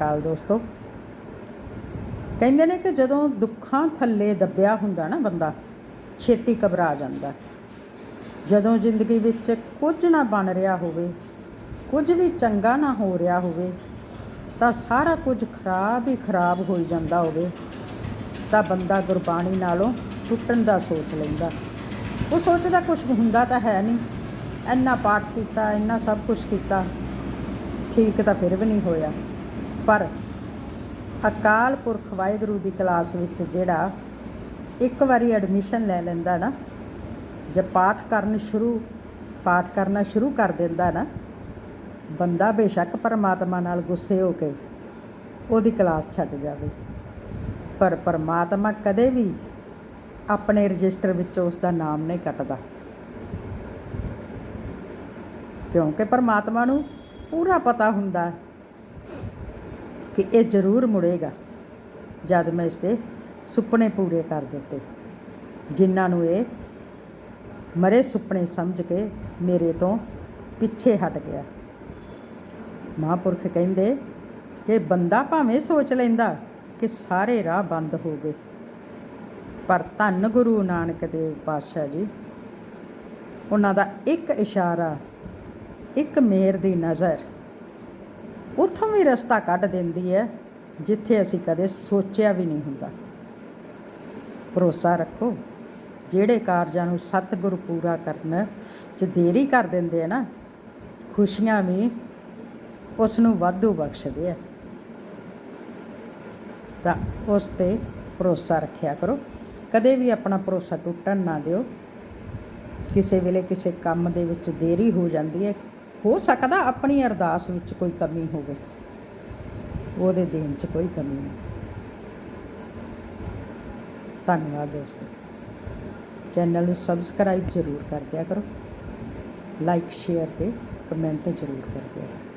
ਅਕਾਲ ਦੋਸਤੋ। ਕਹਿੰਦੇ ਨੇ ਕਿ ਜਦੋਂ ਦੁੱਖਾਂ ਥੱਲੇ ਦੱਬਿਆ ਹੁੰਦਾ ਨਾ ਬੰਦਾ, ਛੇਤੀ ਘਬਰਾ ਜਾਂਦਾ ਜਦੋਂ ਜ਼ਿੰਦਗੀ ਵਿੱਚ ਕੁਝ ਨਾ ਬਣ ਰਿਹਾ ਹੋਵੇ, ਕੁਝ ਵੀ ਚੰਗਾ ਨਾ ਹੋ ਰਿਹਾ ਹੋਵੇ, ਤਾਂ ਸਾਰਾ ਕੁਝ ਖਰਾਬ ਹੀ ਖਰਾਬ ਹੋਈ ਜਾਂਦਾ ਹੋਵੇ, ਤਾਂ ਬੰਦਾ ਗੁਰਬਾਣੀ ਨਾਲੋਂ ਟੁੱਟਣ ਦਾ ਸੋਚ ਲੈਂਦਾ ਉਹ ਸੋਚਦਾ ਕੁਝ ਹੁੰਦਾ ਤਾਂ ਹੈ ਨਹੀਂ। ਇੰਨਾ ਪਾਠ ਕੀਤਾ, ਇੰਨਾ ਸਭ ਕੁਝ ਕੀਤਾ, ਠੀਕ ਤਾਂ ਫਿਰ ਵੀ ਨਹੀਂ ਹੋਇਆ। ਪਰ ਅਕਾਲ ਪੁਰਖ ਵਾਹਿਗੁਰੂ ਦੀ ਕਲਾਸ ਵਿੱਚ ਜਿਹੜਾ ਇੱਕ ਵਾਰੀ ਐਡਮਿਸ਼ਨ ਲੈ ਲੈਂਦਾ ਨਾ, ਜੇ ਪਾਠ ਕਰਨ ਸ਼ੁਰੂ, ਪਾਠ ਕਰਨਾ ਸ਼ੁਰੂ ਕਰ ਦਿੰਦਾ ਨਾ, ਬੰਦਾ ਬੇਸ਼ੱਕ ਪਰਮਾਤਮਾ ਨਾਲ ਗੁੱਸੇ ਹੋ ਕੇ ਉਹਦੀ ਕਲਾਸ ਛੱਡ ਜਾਵੇ। ਪਰ ਪਰਮਾਤਮਾ ਕਦੇ ਵੀ ਆਪਣੇ ਰਜਿਸਟਰ ਵਿੱਚੋਂ ਉਸ ਦਾ ਨਾਮ ਨਹੀਂ ਕੱਟਦਾ। ਕਿਉਂਕਿ ਪਰਮਾਤਮਾ ਨੂੰ ਪੂਰਾ ਪਤਾ ਹੁੰਦਾ ਕਿ ਇਹ ਜ਼ਰੂਰ ਮੁੜੇਗਾ ਜਦ ਮੈਂ ਇਸ ਦੇ ਸੁਪਨੇ ਪੂਰੇ ਕਰ ਦਿੱਤੇ। ਜਿਨ੍ਹਾਂ ਨੂੰ ਇਹ ਮਰੇ ਸੁਪਨੇ ਸਮਝ ਕੇ ਮੇਰੇ ਤੋਂ ਪਿੱਛੇ ਹਟ ਗਿਆ। ਮਹਾਂਪੁਰਖ ਕਹਿੰਦੇ ਕਿ ਬੰਦਾ ਭਾਵੇਂ ਸੋਚ ਲੈਂਦਾ ਕਿ ਸਾਰੇ ਰਾਹ ਬੰਦ ਹੋ ਗਏ। ਪਰ ਧੰਨ ਗੁਰੂ ਨਾਨਕ ਦੇਵ ਪਾਤਸ਼ਾਹ ਜੀ, ਉਹਨਾਂ ਦਾ ਇੱਕ ਇਸ਼ਾਰਾ, ਇੱਕ ਮੇਰ ਦੀ ਨਜ਼ਰ ਉੱਥੋਂ ਵੀ ਰਸਤਾ ਕੱਢ ਦਿੰਦੀ ਹੈ, ਜਿੱਥੇ ਅਸੀਂ ਕਦੇ ਸੋਚਿਆ ਵੀ ਨਹੀਂ ਹੁੰਦਾ। ਭਰੋਸਾ ਰੱਖੋ, ਜਿਹੜੇ ਕਾਰਜਾਂ ਨੂੰ ਸਤਿਗੁਰ ਪੂਰਾ ਕਰਨ 'ਚ ਦੇਰੀ ਕਰ ਦਿੰਦੇ ਆ ਨਾ, ਖੁਸ਼ੀਆਂ ਵੀ ਉਸ ਨੂੰ ਵਾਧੂ ਬਖਸ਼ਦੇ ਆ। ਤਾਂ ਉਸ ਤੇ ਭਰੋਸਾ ਰੱਖਿਆ ਕਰੋ। ਕਦੇ ਵੀ ਆਪਣਾ ਭਰੋਸਾ ਟੁੱਟਣ ਨਾ ਦਿਓ। ਕਿਸੇ ਵੇਲੇ ਕਿਸੇ ਕੰਮ ਦੇ ਵਿੱਚ ਦੇਰੀ ਹੋ ਜਾਂਦੀ ਹੈ। ਹੋ ਸਕਦਾ ਆਪਣੀ ਅਰਦਾਸ ਵਿੱਚ ਕੋਈ ਕਮੀ ਹੋਵੇ। ਉਹਦੇ ਦੇਣ 'ਚ ਕੋਈ ਕਮੀ ਨਹੀਂ। ਧੰਨਵਾਦ ਦੋਸਤੋ। ਚੈਨਲ ਨੂੰ ਸਬਸਕ੍ਰਾਈਬ ਜ਼ਰੂਰ ਕਰ ਦਿਆ ਕਰੋ। ਲਾਈਕ ਸ਼ੇਅਰ ਤੇ ਕਮੈਂਟ ਜ਼ਰੂਰ ਕਰ ਦਿਆ ਕਰੋ।